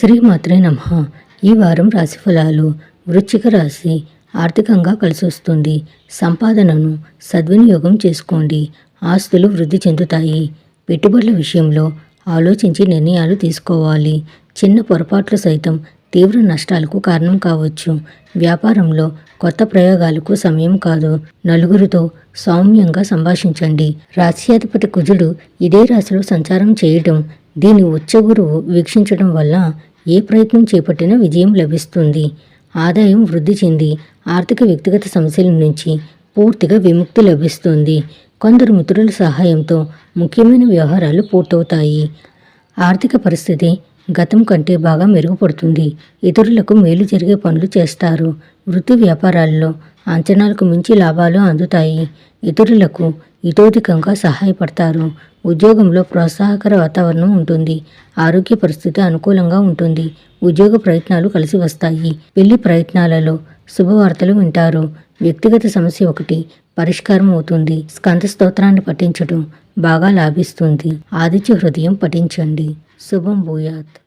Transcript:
శ్రీమాత్రే నమ. ఈ వారం రాశి ఫలాలు వృశ్చిక రాశి ఆర్థికంగా కలిసి వస్తుంది సంపాదనను సద్వినియోగం చేసుకోండి. ఆస్తులు వృద్ధి చెందుతాయి. పెట్టుబడుల విషయంలో ఆలోచించి నిర్ణయాలు తీసుకోవాలి. చిన్న పొరపాట్లు సైతం తీవ్ర నష్టాలకు కారణం కావచ్చు. వ్యాపారంలో కొత్త ప్రయోగాలకు సమయం కాదు. నలుగురితో సౌమ్యంగా సంభాషించండి. రాశ్యాధిపతి కుజుడు ఇదే రాశిలో సంచారం చేయటం దీని ఉచ్చ గురువు వీక్షించడం వల్ల ఏ ప్రయత్నం చేపట్టినా విజయం లభిస్తుంది. ఆదాయం వృద్ధి చెంది ఆర్థిక వ్యక్తిగత సమస్యల నుంచి పూర్తిగా విముక్తి లభిస్తుంది. కొందరు మిత్రుల సహాయంతో ముఖ్యమైన వ్యవహారాలు పూర్తవుతాయి. ఆర్థిక పరిస్థితి గతం కంటే బాగా మెరుగుపడుతుంది. ఇతరులకు మేలు జరిగే పనులు చేస్తారు. వృత్తి వ్యాపారాల్లో అంచనాలకు మించి లాభాలు అందుతాయి. ఇతరులకు ఇతోధికంగా సహాయపడతారు. ఉద్యోగంలో ప్రోత్సాహకర వాతావరణం ఉంటుంది. ఆరోగ్య పరిస్థితి అనుకూలంగా ఉంటుంది. ఉద్యోగ ప్రయత్నాలు కలిసి వస్తాయి. పెళ్ళి ప్రయత్నాలలో శుభవార్తలు వింటారు. వ్యక్తిగత సమస్య ఒకటి పరిష్కారం అవుతుంది. స్కంద స్తోత్రాన్ని పఠించడం బాగా లాభిస్తుంది. ఆదిత్య హృదయం పఠించండి. శుభం భూయాత్.